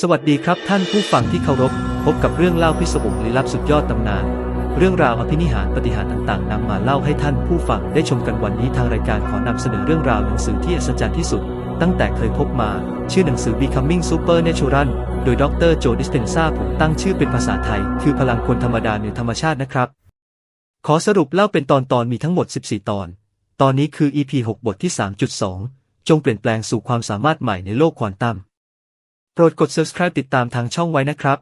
สวัสดีครับท่านผู้ฟังที่เคารพ พบกับเรื่องเล่าพิศวงลี้ลับสุดยอดตำนาน เรื่องราวอภินิหารปฏิหารต่างๆนำมาเล่าให้ท่านผู้ฟังได้ชมกันวันนี้ทางรายการขอนำเสนอเรื่องราวหนังสือที่อัศจรรย์ที่สุด ตั้งแต่เคยพบมา ชื่อหนังสือ Becoming Supernatural โดยดรโจดิสเ e นซาผมตั้งชื่อเป็นภาษาไทย คือพลังคนธรรมดาเหนือธรรมชาตินะครับ ขอสรุปเล่าเป็นตอนตอนมีทั้งหมด 14 ตอน ตอนนี้คือ EP 6 บทที่ 3.2 จงเปลี่ยนแปลงสู่ความสามารถใหม่ในโลกควอนตัม ปรดกด subscribe ติดตามทางช่องไว้นะครับ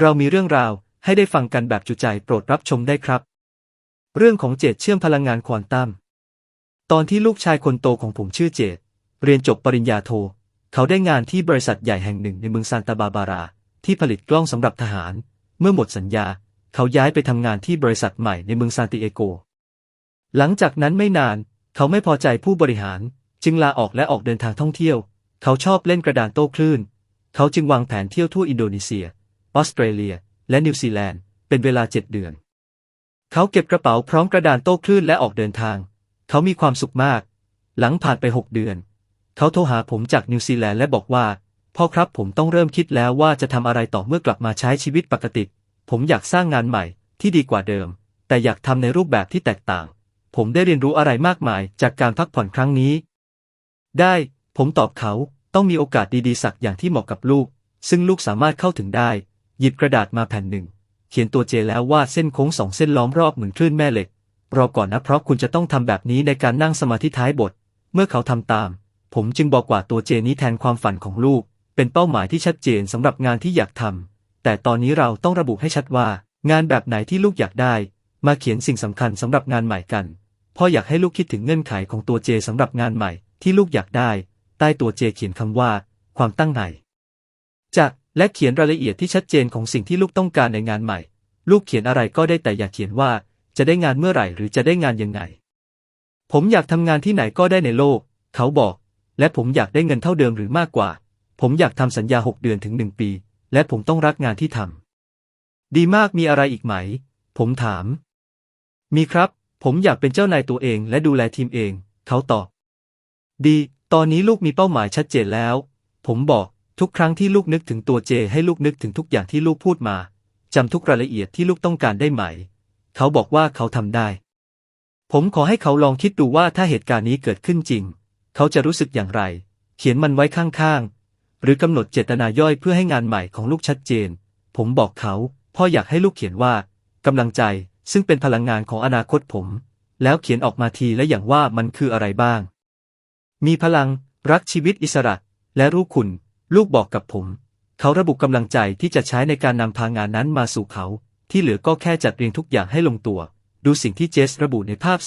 เรามีเรื่องราวให้ได้ฟังกันแบบจุใจโปรดรับชมได้ครับ เรื่องของเจดเชื่อมพลังงานควอนตัม ตอนที่ลูกชายคนโตของผมชื่อเจดเรียนจบปริญญาโท เขาได้งานที่บริษัทใหญ่แห่งหนึ่งในเมืองซานตาบาบารา ที่ผลิตกล้องสำหรับทหาร เมื่อหมดสัญญา เขาย้ายไปทำงานที่บริษัทใหม่ในเมืองซานติเอโก หลังจากนั้นไม่นาน เขาไม่พอใจผู้บริหาร จึงลาออกและออกเดินทางท่องเที่ยว เขาชอบเล่นกระดานโต้คลื่น เขาจึงวางแผนเที่ยวทั่วอินโดนีเซีย ออสเตรเลีย และนิวซีแลนด์ เป็นเวลาเจ็ดเดือน เขาเก็บกระเป๋าพร้อมกระดานโต้คลื่นและออกเดินทาง เขามีความสุขมาก หลังผ่านไปหกเดือน เขาโทรหาผมจากนิวซีแลนด์และบอกว่า พ่อครับผมต้องเริ่มคิดแล้วว่าจะทำอะไรต่อเมื่อกลับมาใช้ชีวิตปกติ ผมอยากสร้างงานใหม่ที่ดีกว่าเดิม แต่อยากทำในรูปแบบที่แตกต่าง ผมได้เรียนรู้อะไรมากมายจากการพักผ่อนครั้งนี้ ได้ ผมตอบเขา ต้องมีโอกาสดีๆสักอย่างที่เหมาะกับลูก ซึ่งลูกสามารถเข้าถึงได้ หยิบกระดาษมาแผ่นหนึ่ง เขียนตัวเจแล้ววาดเส้นโค้งสองเส้นล้อมรอบเหมือนคลื่นแม่เหล็ก รอก่อนนะเพราะคุณจะต้องทำแบบนี้ในการนั่งสมาธิท้ายบท เมื่อเขาทำตาม ผมจึงบอกว่าตัวเจนี้แทนความฝันของลูก เป็นเป้าหมายที่ชัดเจนสำหรับงานที่อยากทำแต่ตอนนี้เราต้องระบุให้ชัดว่า งานแบบไหนที่ลูกอยากได้ มาเขียนสิ่งสำคัญสำหรับงานใหม่กันพ่ออยากให้ลูกคิดถึงเงื่อนไขของตัวเจสำหรับงานใหม่ที่ลูกอยากได้ ใต้ตัวเจเขียนคำว่า ความตั้งในจะและเขียนรายละเอียดที่ชัดเจนของสิ่งที่ลูกต้องการในงานใหม่ ลูกเขียนอะไรก็ได้แต่อย่าเขียนว่า จะได้งานเมื่อไหร่หรือจะได้งานยังไง ผมอยากทำงานที่ไหนก็ได้ในโลก เขาบอก และผมอยากได้เงินเท่าเดิมหรือมากกว่า ผมอยากทำสัญญาหกเดือนถึงหนึ่งปี และผมต้องรักงานที่ทำดีมากมีอะไรอีกไหม ผมถาม มีครับ ผมอยากเป็นเจ้านายตัวเองและดูแลทีมเอง เขาตอบ ดี ตอนนี้ลูกมีเป้าหมายชัดเจนแล้ว ผมบอกทุกครั้งที่ลูกนึกถึงตัวเจให้ลูกนึกถึงทุกอย่างที่ลูกพูดมาจำทุกรายละเอียดที่ลูกต้องการได้ไหม เขาบอกว่าเขาทำได้ ผมขอให้เขาลองคิดดูว่าถ้าเหตุการณ์นี้เกิดขึ้นจริง เขาจะรู้สึกอย่างไร เขียนมันไว้ข้างๆ หรือกำหนดเจตนาย่อยเพื่อให้งานใหม่ของลูกชัดเจน ผมบอกเขา พ่ออยากให้ลูกเขียนว่ากำลังใจ ซึ่งเป็นพลังงานของอนาคตผม แล้วเขียนออกมาทีและอย่างว่ามันคืออะไรบ้าง มีพลัง รักชีวิตอิสระ และรู้คุณ ลูกบอกกับผม เขาระบุกำลังใจที่จะใช้ในการนำพางานนั้นมาสู่เขา ที่เหลือก็แค่จัดเรียงทุกอย่างให้ลงตัว ดูสิ่งที่เจสระบุในภาพ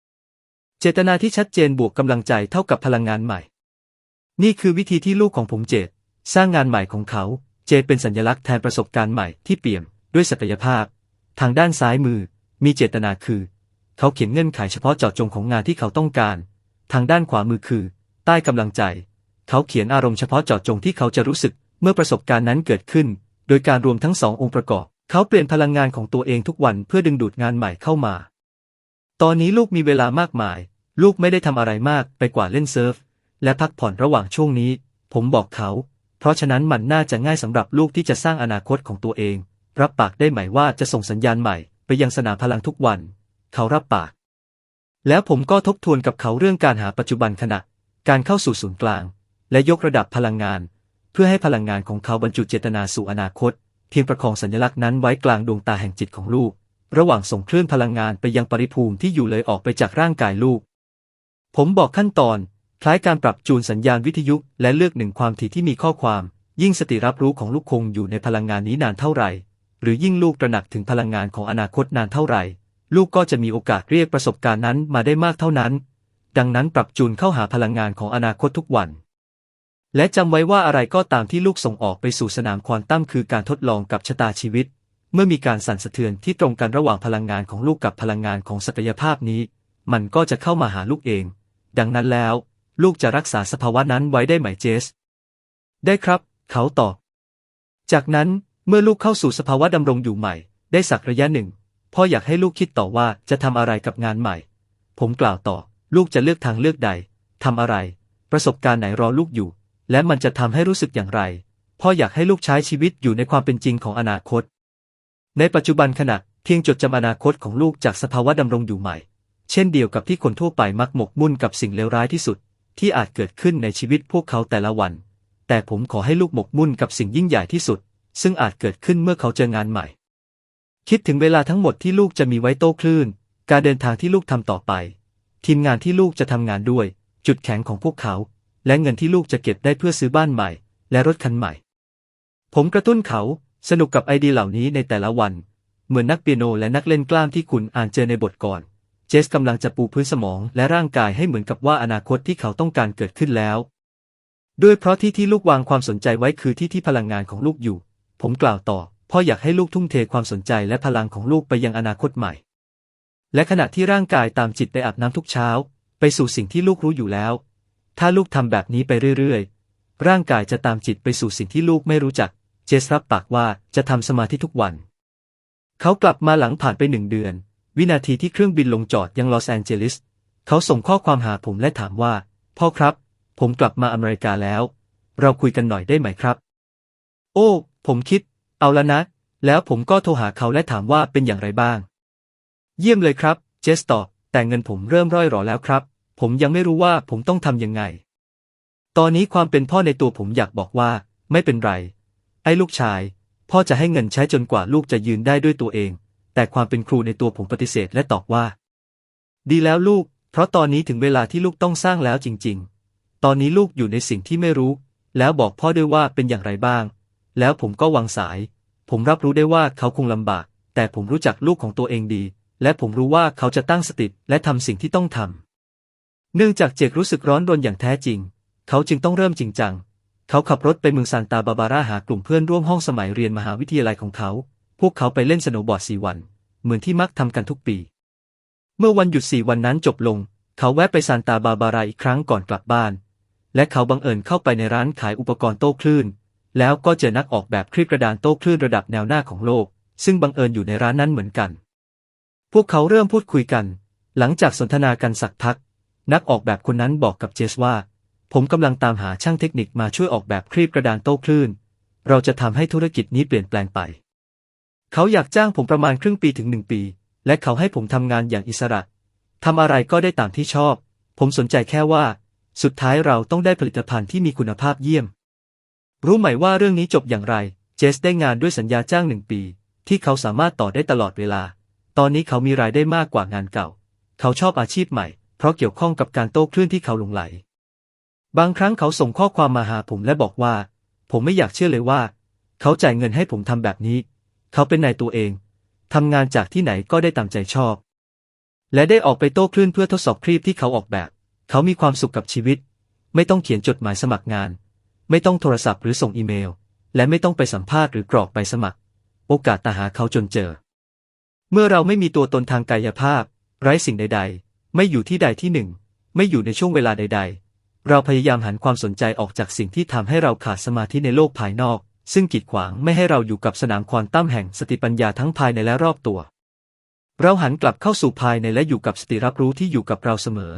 3.6 เจตนาที่ชัดเจนบวกกำลังใจเท่ากับพลังงานใหม่ นี่คือวิธีที่ลูกของผมเจตสร้างงานใหม่ของเขา เจตเป็นสัญลักษณ์แทนประสบการณ์ใหม่ที่เปี่ยมด้วยศักยภาพ ทางด้านซ้ายมือ มีเจตนาคือ เขาเขียนเงื่อนไขเฉพาะเจาะจงของงานที่เขาต้องการ ทางด้านขวามือคือ ใต้กำลังใจ เขาเขียนอารมณ์เฉพาะเจาะจงที่เขาจะรู้สึกเมื่อประสบการณ์นั้นเกิดขึ้น โดยการรวมทั้งสององค์ประกอบ เขาเปลี่ยนพลังงานของตัวเองทุกวันเพื่อดึงดูดงานใหม่เข้ามา ตอนนี้ลูกมีเวลามากมาย ลูกไม่ได้ทำอะไรมากไปกว่าเล่นเซิร์ฟ และพักผ่อนระหว่างช่วงนี้ ผมบอกเขา เพราะฉะนั้นมันน่าจะง่ายสำหรับลูกที่จะสร้างอนาคตของตัวเอง รับปากได้ไหมว่าจะส่งสัญญาณใหม่ ไปยังสนามพลังทุกวัน เขารับปาก แล้วผมก็ทบทวนกับเขาเรื่องการหาปัจจุบันขณะ การเข้าสู่ศูนย์กลาง และยกระดับพลังงาน เพื่อให้พลังงานของเขาบรรจุเจตนาสู่อนาคต เพียงประคองสัญลักษณ์นั้นไว้กลางดวงตาแห่งจิตของลูก ระหว่างส่งคลื่นพลังงานไปยังปริภูมิที่อยู่เลยออกไปจากร่างกายลูก ผมบอกขั้นตอน คล้ายการปรับจูนสัญญาณวิทยุและเลือกหนึ่งความถี่ที่มีข้อความ ยิ่งสติรับรู้ของลูกคงอยู่ในพลังงานนี้นานเท่าไหร่ หรือยิ่งลูกตระหนักถึงพลังงานของอนาคตนานเท่าไหร่ ลูกก็จะมีโอกาสเรียกประสบการณ์นั้นมาได้มากเท่านั้น ดังนั้นปรับจูนเข้าหาพลังงานของอนาคตทุกวัน และจำไว้ว่าอะไรก็ตามที่ลูกส่งออกไปสู่สนามควอนตัมคือการทดลองกับชะตาชีวิต เมื่อมีการสั่นสะเทือนที่ตรงกันระหว่างพลังงานของลูกกับพลังงานของศักยภาพนี้ มันก็จะเข้ามาหาลูกเอง ดังนั้นแล้ว ลูกจะรักษาสภาวะนั้นไว้ได้ไหมเจส ได้ครับ เขาตอบ จากนั้นเมื่อลูกเข้าสู่สภาวะดำรงอยู่ใหม่ ได้สักระยะหนึ่ง พ่ออยากให้ลูกคิดต่อว่าจะทำอะไรกับงานใหม่ ผมกล่าวต่อ ลูกจะเลือกทางเลือกใดทำอะไร ประสบการณ์ไหนรอลูกอยู่ และมันจะทำให้รู้สึกอย่างไร พ่ออยากให้ลูกใช้ชีวิตอยู่ในความเป็นจริงของอนาคต ในปัจจุบันขณะเพียงจดจำอนาคตของลูกจากสภาวะดำรงอยู่ใหม่ เช่นเดียวกับที่คนทั่วไปมักหมกมุ่นกับสิ่งเลวร้ายที่สุด ที่อาจเกิดขึ้นในชีวิตพวกเขาแต่ละวัน แต่ผมขอให้ลูกหมกมุ่นกับสิ่งยิ่งใหญ่ที่สุด ซึ่งอาจเกิดขึ้นเมื่อเขาเจองานใหม่ คิดถึงเวลาทั้งหมดที่ลูกจะมีไว้โต้คลื่น การเดินทางที่ลูกทำต่อไป ทีมงานที่ลูกจะทำงานด้วย จุดแข็งของพวกเขา และเงินที่ลูกจะเก็บได้เพื่อซื้อบ้านใหม่ และรถคันใหม่ ผมกระตุ้นเขาสนุกกับไอเดียเหล่านี้ในแต่ละวัน เหมือนนักเปียโนและนักเล่นกล้ามที่คุณอ่านเจอในบทก่อน เจสกำลังจะปูพื้นสมองและร่างกายให้เหมือนกับว่าอนาคตที่เขาต้องการเกิดขึ้นแล้ว ด้วยเพราะที่ที่ลูกวางความสนใจไว้คือที่ที่พลังงานของลูกอยู่ ผมกล่าวต่อ พ่ออยากให้ลูกทุ่มเทความสนใจและพลังของลูกไปยังอนาคตใหม่ และขณะที่ร่างกายตามจิตไปอาบน้ำทุกเช้า ไปสู่สิ่งที่ลูกรู้อยู่แล้ว ถ้าลูกทำแบบนี้ไปเรื่อยๆ ร่างกายจะตามจิตไปสู่สิ่งที่ลูกไม่รู้จัก เจสรับปากว่าจะทำสมาธิทุกวัน เขากลับมาหลังผ่านไปหนึ่งเดือน วินาทีที่เครื่องบินลงจอดยังลอสแอนเจลิส เขาส่งข้อความหาผมและถามว่า พ่อครับ ผมกลับมาอเมริกาแล้ว เราคุยกันหน่อยได้ไหมครับ โอ้ ผมคิด เอาละนะ แล้วผมก็โทรหาเขาและถามว่าเป็นอย่างไรบ้าง เยี่ยมเลยครับ เจสตอบแต่เงินผมเริ่มร่อยหรอแล้วครับ ผมยังไม่รู้ว่าผมต้องทำยังไง ตอนนี้ความเป็นพ่อในตัวผมอยากบอกว่า ไม่เป็นไร ไอ้ลูกชาย พ่อจะให้เงินใช้จนกว่าลูกจะยืนได้ด้วยตัวเอง แต่ความเป็นครูในตัวผมปฏิเสธและตอบว่า ดีแล้วลูก เพราะตอนนี้ถึงเวลาที่ลูกต้องสร้างแล้วจริง ๆ ตอนนี้ลูกอยู่ในสิ่งที่ไม่รู้ แล้วบอกพ่อด้วยว่าเป็นอย่างไรบ้าง แล้วผมก็วางสาย ผมรับรู้ได้ว่าเขาคงลำบาก แต่ผมรู้จักลูกของตัวเองดี และผมรู้ว่าเขาจะตั้งสติและทำสิ่งที่ต้องทำ เนื่องจากเจกรู้สึกร้อนรนอย่างแท้จริง เขาจึงต้องเริ่มจริงจัง เขาขับรถไปเมืองซานตาบาบาราหากลุ่มเพื่อนร่วมห้องสมัยเรียนมหาวิทยาลัยของเขา พวกเขาไปเล่นสโนว์บอร์ดสี่วัน เหมือนที่มักทำกันทุกปี เมื่อวันหยุดสี่วันนั้นจบลง เขาแวะไปซานตาบาบาราอีกครั้งก่อนกลับบ้าน และเขาบังเอิญเข้าไปในร้านขายอุปกรณ์โต้คลื่น แล้วก็เจอนักออกแบบคลิปกระดานโต้คลื่นระดับแนวหน้าของโลก ซึ่งบังเอิญอยู่ในร้านนั้นเหมือนกัน พวกเขาเริ่มพูดคุยกัน หลังจากสนทนากันสักพัก นักออกแบบคนนั้นบอกกับเจสว่า ผมกำลังตามหาช่างเทคนิคมาช่วยออกแบบคลีปกระดานโต้คลื่น เราจะทำให้ธุรกิจนี้เปลี่ยนแปลงไป เขาอยากจ้างผมประมาณครึ่งปีถึงหนึ่งปี และเขาให้ผมทำงานอย่างอิสระทำอะไรก็ได้ตามที่ชอบ ผมสนใจแค่ว่า สุดท้ายเราต้องได้ผลิตภัณฑ์ที่มีคุณภาพเยี่ยม รู้ไหมว่าเรื่องนี้จบอย่างไร เจสได้งานด้วยสัญญาจ้างหนึ่งปี ที่เขาสามารถต่อได้ตลอดเวลา ตอนนี้เขามีรายได้มากกว่างานเก่า เขาชอบอาชีพใหม่ เพราะเกี่ยวข้องกับการโต้คลื่นที่เขาหลงไหล บางครั้งเขาส่งข้อความมาหาผมและบอกว่า ผมไม่อยากเชื่อเลยว่า เขาจ่ายเงินให้ผมทำแบบนี้ เขาเป็นนายตัวเองทำงานจากที่ไหนก็ได้ตามใจชอบ และได้ออกไปโต้คลื่นเพื่อทดสอบคลีปที่เขาออกแบบ เขามีความสุขกับชีวิต ไม่ต้องเขียนจดหมายสมัครงาน ไม่ต้องโทรศัพท์หรือส่งอีเมล และไม่ต้องไปสัมภาษณ์หรือกรอกใบสมัคร โอกาสตาหาเขาจนเจอ เมื่อเราไม่มีตัวตนทางกายภาพ ไร้สิ่งใด ๆ ไม่อยู่ที่ใดที่หนึ่ง ไม่อยู่ในช่วงเวลาใด ๆ เราพยายามหันความสนใจออกจากสิ่งที่ทำให้เราขาดสมาธิในโลกภายนอก ซึ่งกีดขวางไม่ให้เราอยู่กับสนามควอนตัมแห่งสติปัญญาทั้งภายในและรอบตัว เราหันกลับเข้าสู่ภายในและอยู่กับสติรับรู้ที่อยู่กับเราเสมอ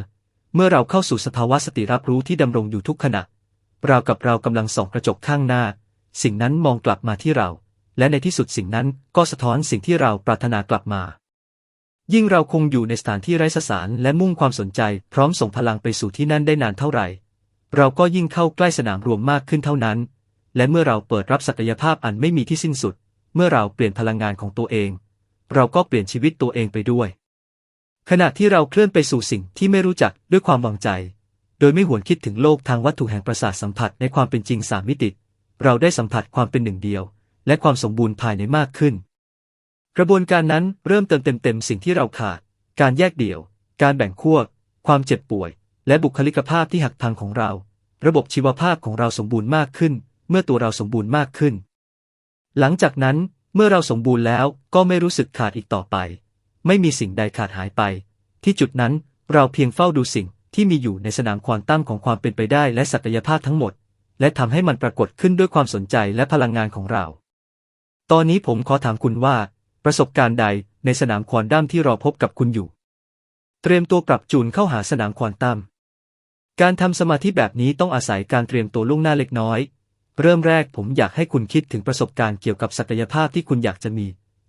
เมื่อเราเข้าสู่สภาวะสติรับรู้ที่ดำรงอยู่ทุกขณะ รากับเรากำลังส่องกระจกข้างหน้า สิ่งนั้นมองกลับมาที่เรา และในที่สุดสิ่งนั้นก็สะท้อนสิ่งที่เราปรารถนากลับมา ยิ่งเราคงอยู่ในสถานที่ไร้สสารและมุ่งความสนใจ พร้อมส่งพลังไปสู่ที่นั่นได้นานเท่าไหร่ เราก็ยิ่งเข้าใกล้สนามรวมมากขึ้นเท่านั้น และเมื่อเราเปิดรับศักยภาพอันไม่มีที่สิ้นสุด เมื่อเราเปลี่ยนพลังงานของตัวเอง เราก็เปลี่ยนชีวิตตัวเองไปด้วย ขณะที่เราเคลื่อนไปสู่สิ่งที่ไม่รู้จักด้วยความวางใจ โดยไม่หวนคิดถึงโลกทางวัตถุแห่งประสาทสัมผัสในความเป็นจริงสามมิติ เราได้สัมผัสความเป็นหนึ่งเดียว และความสมบูรณ์ภายในมากขึ้น กระบวนการนั้นเริ่มเติมเต็มเต็มสิ่งที่เราขาด การแยกเดี่ยว การแบ่งขั้วความเจ็บป่วย และบุคลิกภาพที่หักพังของเรา ระบบชีวภาพของเราสมบูรณ์มากขึ้น เมื่อตัวเราสมบูรณ์มากขึ้น หลังจากนั้นเมื่อเราสมบูรณ์แล้วก็ไม่รู้สึกขาดอีกต่อไป ไม่มีสิ่งใดขาดหายไป ที่จุดนั้นเราเพียงเฝ้าดูสิ่ง ที่มีอยู่ในสนามควอนตัมของความเป็นไปได้และศักยภาพทั้งหมด และทำให้มันปรากฏขึ้นด้วยความสนใจและพลังงานของเรา ตอนนี้ผมขอถามคุณว่า ประสบการณ์ใดในสนามควอนตัมที่รอพบกับคุณอยู่ เตรียมตัวปรับจูนเข้าหาสนามควอนตัมการทำสมาธิแบบนี้ต้องอาศัยการเตรียมตัวล่วงหน้าเล็กน้อย เริ่มแรกผมอยากให้คุณคิดถึงประสบการณ์เกี่ยวกับศักยภาพที่คุณอยากจะมี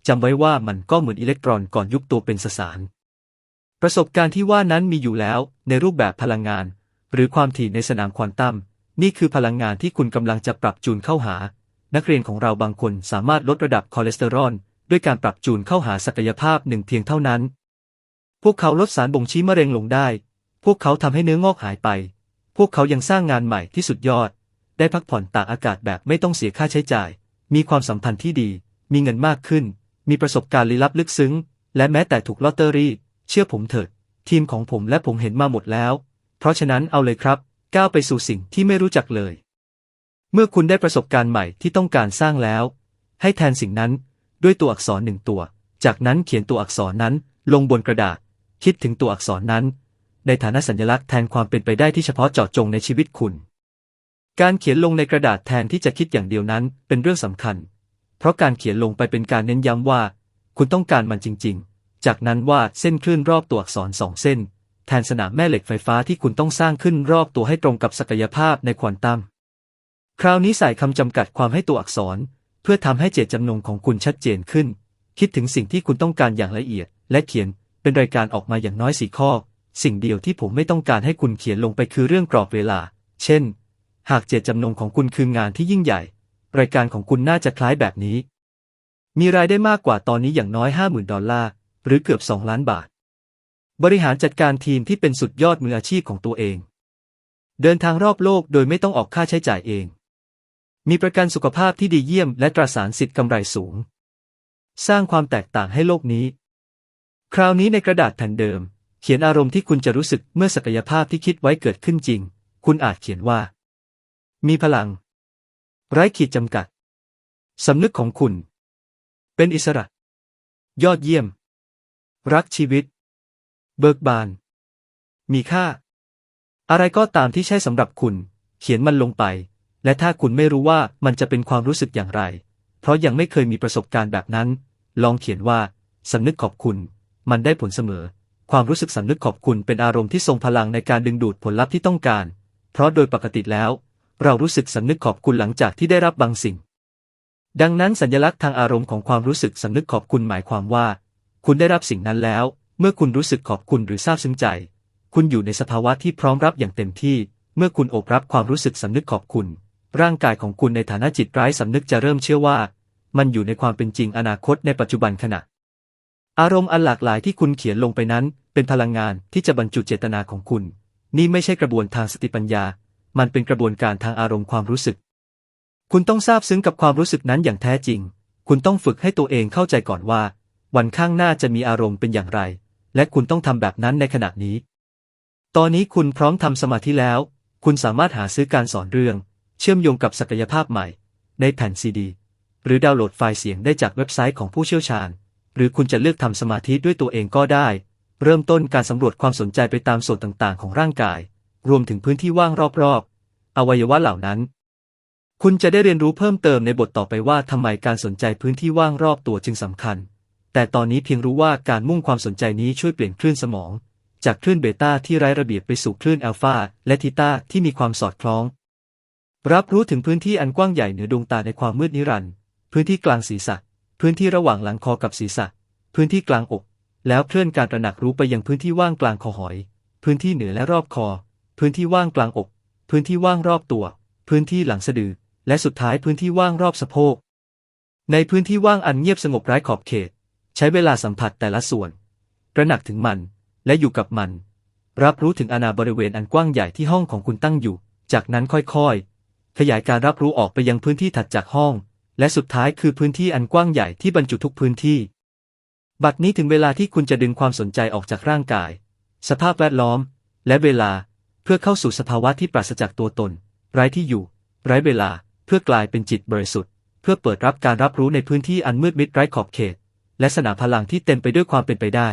จำไว้ว่ามันก็เหมือนอิเล็กตรอนก่อนยุบตัวเป็นสสาร ประสบการณ์ที่ว่านั้นมีอยู่แล้วในรูปแบบพลังงาน หรือความถี่ในสนามควอนตัม นี่คือพลังงานที่คุณกำลังจะปรับจูนเข้าหา นักเรียนของเราบางคนสามารถลดระดับคอเลสเตอรอลด้วยการปรับจูนเข้าหาศักยภาพหนึ่งเพียงเท่านั้น พวกเขาลดสารบ่งชี้มะเร็งลงได้ พวกเขาทำให้เนื้องอกหายไป พวกเขายังสร้างงานใหม่ที่สุดยอด ได้พักผ่อนตากอากาศแบบไม่ต้องเสียค่าใช้จ่าย มีความสัมพันธ์ที่ดี มีเงินมากขึ้น มีประสบการณ์ลี้ลับลึกซึ้ง และแม้แต่ถูกลอตเตอรี่ เชื่อผมเถิด ทีมของผมและผมเห็นมาหมดแล้ว เพราะฉะนั้นเอาเลยครับ ก้าวไปสู่สิ่งที่ไม่รู้จักเลย เมื่อคุณได้ประสบการณ์ใหม่ที่ต้องการสร้างแล้ว ให้แทนสิ่งนั้นด้วยตัวอักษรหนึ่งตัว จากนั้นเขียนตัวอักษรนั้นลงบนกระดาษ คิดถึงตัวอักษรนั้น ในฐานะสัญลักษณ์แทนความเป็นไปได้ที่เฉพาะเจาะจงในชีวิตคุณ การเขียนลงในกระดาษแทนที่จะคิดอย่างเดียวนั้นเป็นเรื่องสำคัญ เพราะการเขียนลงไปเป็นการเน้นย้ำว่า คุณต้องการมันจริง ๆ จากนั้นวาดเส้นคลื่นรอบตัวอักษรสองเส้น แทนสนามแม่เหล็กไฟฟ้าที่คุณต้องสร้างขึ้นรอบตัวให้ตรงกับศักยภาพในควอนตัม คราวนี้ใส่คำจำกัดความให้ตัวอักษร เพื่อทำให้เจตจำนงของคุณชัดเจนขึ้น คิดถึงสิ่งที่คุณต้องการอย่างละเอียด และเขียนเป็นรายการออกมาอย่างน้อยสี่ข้อ สิ่งเดียวที่ผมไม่ต้องการให้คุณเขียนลงไปคือเรื่องกรอบเวลา เช่น หากเจตจำนงของคุณคืองานที่ยิ่งใหญ่ รายการของคุณน่าจะคล้ายแบบนี้ มีรายได้มากกว่าตอนนี้อย่างน้อย 50,000 ดอลลาร์ หรือเกือบ 2 ล้านบาท บริหารจัดการทีมที่เป็นสุดยอดมืออาชีพของตัวเอง เดินทางรอบโลกโดยไม่ต้องออกค่าใช้จ่ายเอง มีประกันสุขภาพที่ดีเยี่ยมและตราสารสิทธิ์กำไรสูง สร้างความแตกต่างให้โลกนี้ คราวนี้ในกระดาษแผ่นเดิม เขียนอารมณ์ที่คุณจะรู้สึกเมื่อศักยภาพที่คิดไว้เกิดขึ้นจริง คุณอาจเขียนว่า มีพลัง ไร้ขีดจำกัดสำนึกของคุณ เป็นอิสระ ยอดเยี่ยม รักชีวิต เบิกบาน มีค่า อะไรก็ตามที่ใช่สำหรับคุณ เขียนมันลงไป และถ้าคุณไม่รู้ว่ามันจะเป็นความรู้สึกอย่างไร เพราะยังไม่เคยมีประสบการณ์แบบนั้น ลองเขียนว่าสำนึกขอบคุณ มันได้ผลเสมอ ความรู้สึกสำนึกขอบคุณเป็นอารมณ์ที่ทรงพลังในการดึงดูดผลลัพธ์ที่ต้องการ เพราะโดยปกติแล้ว เรารู้สึกสำนึกขอบคุณหลังจากที่ได้รับบางสิ่ง ดังนั้นสัญลักษณ์ทางอารมณ์ของความรู้สึกสำนึกขอบคุณหมายความว่า คุณได้รับสิ่งนั้นแล้ว เมื่อคุณรู้สึกขอบคุณหรือซาบซึ้งใจ คุณอยู่ในสภาวะที่พร้อมรับอย่างเต็มที่ เมื่อคุณโอบรับความรู้สึกสำนึกขอบคุณ ร่างกายของคุณในฐานะจิตไร้สำนึกจะเริ่มเชื่อว่า มันอยู่ในความเป็นจริงอนาคตในปัจจุบันขณะ อารมณ์อันหลากหลายที่คุณเขียนลงไปนั้น เป็นพลังงานที่จะบรรจุเจตนาของคุณ นี่ไม่ใช่กระบวนทางสติปัญญา มันเป็นกระบวนการทางอารมณ์ความรู้สึก คุณต้องซาบซึ้งกับความรู้สึกนั้นอย่างแท้จริง คุณต้องฝึกให้ตัวเองเข้าใจก่อนว่า วันข้างหน้าจะมีอารมณ์เป็นอย่างไร และคุณต้องทำแบบนั้นในขณะนี้ ตอนนี้คุณพร้อมทำสมาธิแล้ว คุณสามารถหาซื้อการสอนเรื่อง เชื่อมโยงกับศักยภาพใหม่ ในแผ่นซีดี หรือดาวน์โหลดไฟล์เสียงได้จากเว็บไซต์ของผู้เชี่ยวชาญ หรือคุณจะเลือกทำสมาธิด้วยตัวเองก็ได้ เริ่มต้นการสำรวจความสนใจไปตามส่วนต่างๆ ของร่างกาย รวมถึงพื้นที่ว่างรอบๆ อวัยวะเหล่านั้นคุณจะได้เรียนรู้เพิ่มเติมในบทต่อไปว่าทำไมการสนใจพื้นที่ว่างรอบตัวจึงสำคัญ แต่ตอนนี้เพียงรู้ว่าการมุ่งความสนใจนี้ช่วยเปลี่ยนคลื่นสมอง จากคลื่นเบต้าที่ไร้ระเบียบไปสู่คลื่นอัลฟาและทีต้าที่มีความสอดคล้อง รับรู้ถึงพื้นที่อันกว้างใหญ่เหนือดวงตาในความมืดนิรันดร์พื้นที่กลางศีรษะ พื้นที่ระหว่างหลังคอกับศีรษะ พื้นที่กลางอก แล้วเคลื่อนการตระหนักรู้ไปยังพื้นที่ว่างกลางคอหอย พื้นที่เหนือและรอบคอ พื้นที่ว่างกลางอก พื้นที่ว่างรอบตัว พื้นที่หลังสะดือ และสุดท้ายพื้นที่ว่างรอบสะโพกในพื้นที่ว่างอันเงียบสงบไร้ขอบเขต ใช้เวลาสัมผัสแต่ละส่วนตระหนักถึงมัน และอยู่กับมัน รับรู้ถึงอาณาบริเวณอันกว้างใหญ่ที่ห้องของคุณตั้งอยู่ จากนั้นค่อยๆ ขยายการรับรู้ออกไปยังพื้นที่ถัดจากห้อง และสุดท้ายคือพื้นที่อันกว้างใหญ่ที่บรรจุทุกพื้นที่ บัดนี้ถึงเวลาที่คุณจะดึงความสนใจออกจากร่างกาย สภาพแวดล้อม และเวลาเพื่อเข้าสู่สภาวะที่ปราศจากตัวตน ไร้ที่อยู่ ไร้เวลา เพื่อกลายเป็นจิตบริสุทธิ์ เพื่อเปิดรับการรับรู้ในพื้นที่อันมืดมิดไร้ขอบเขต และสนามพลังที่เต็มไปด้วยความเป็นไปได้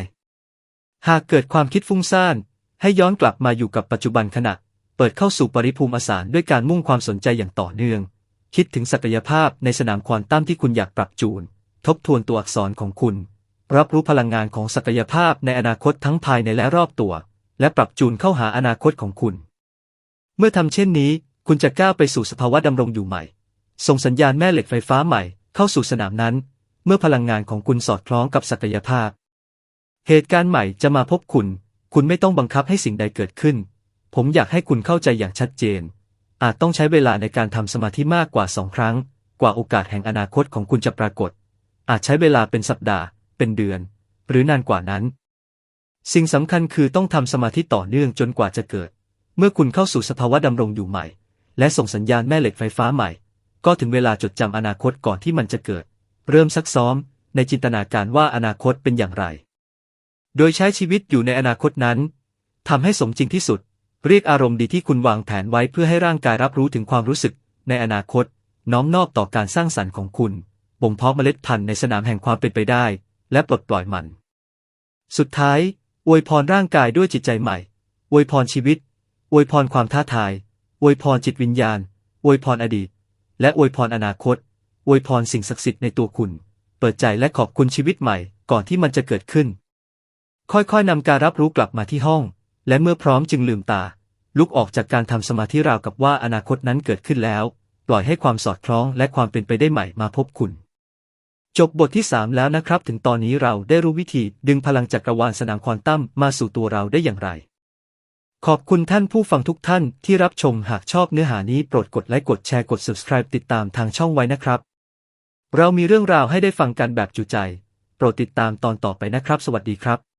หากเกิดความคิดฟุ้งซ่าน ให้ย้อนกลับมาอยู่กับปัจจุบันขณะ เปิดเข้าสู่ปริภูมิอสารด้วยการมุ่งความสนใจอย่างต่อเนื่อง คิดถึงศักยภาพในสนามควอนตัมที่คุณอยากปรับจูน ทบทวนตัวอักษรของคุณ รับรู้พลังงานของศักยภาพในอนาคตทั้งภายในและรอบตัว และปรับจูนเข้าหาอนาคตของคุณ เมื่อทำเช่นนี้ คุณจะก้าวไปสู่สภาวะดำรงอยู่ใหม่ ส่งสัญญาณแม่เหล็กไฟฟ้าใหม่เข้าสู่สนามนั้น เมื่อพลังงานของคุณสอดคล้องกับศักยภาพ เหตุการณ์ใหม่จะมาพบคุณ คุณไม่ต้องบังคับให้สิ่งใดเกิดขึ้น ผมอยากให้คุณเข้าใจอย่างชัดเจน อาจต้องใช้เวลาในการทำสมาธิมากกว่าสองครั้ง กว่าโอกาสแห่งอนาคตของคุณจะปรากฏ อาจใช้เวลาเป็นสัปดาห์ เป็นเดือน หรือนานกว่านั้น สิ่งสำคัญคือต้องทำสมาธิต่อเนื่องจนกว่าจะเกิด เมื่อคุณเข้าสู่สภาวะดำรงอยู่ใหม่ และส่งสัญญาณแม่เหล็กไฟฟ้าใหม่ ก็ถึงเวลาจดจำอนาคตก่อนที่มันจะเกิด เริ่มซักซ้อมในจินตนาการว่าอนาคตเป็นอย่างไร โดยใช้ชีวิตอยู่ในอนาคตนั้นทำให้สมจริงที่สุด เรียกอารมณ์ดีที่คุณวางแผนไว้เพื่อให้ร่างกายรับรู้ถึงความรู้สึก ในอนาคต น้อมนอบต่อการสร้างสรรค์ของคุณบ่มเพาะเมล็ดพันธุ์ในสนามแห่งความเป็นไปได้ และปลดปล่อยมัน สุดท้าย อวยพรร่างกายด้วยจิตใจใหม่ อวยพรชีวิต อวยพรความท้าทาย อวยพรจิตวิญญาณ อวยพรอดีต และอวยพรอนาคต อวยพรสิ่งศักดิ์สิทธิ์ในตัวคุณ เปิดใจและขอบคุณชีวิตใหม่ ก่อนที่มันจะเกิดขึ้น ค่อยๆนำการรับรู้กลับมาที่ห้อง และเมื่อพร้อมจึงลืมตา ลุกออกจากการทำสมาธิราวกับว่าอนาคตนั้นเกิดขึ้นแล้ว ปล่อยให้ความสอดคล้องและความเป็นไปได้ใหม่มาพบคุณ จบบทที่ 3 แล้วนะครับ ถึงตอนนี้เราได้รู้วิธีดึงพลังจักรวาลสนามควอนตัมมาสู่ตัวเราได้อย่างไรขอบคุณท่านผู้ฟังทุกท่านที่รับชมหากชอบเนื้อหานี้โปรดกดไลค์กดแชร์กด subscribe ติดตามทางช่องไว้นะครับ เรามีเรื่องราวให้ได้ฟังกันแบบจุใจ โปรดติดตามตอนต่อไปนะครับ สวัสดีครับ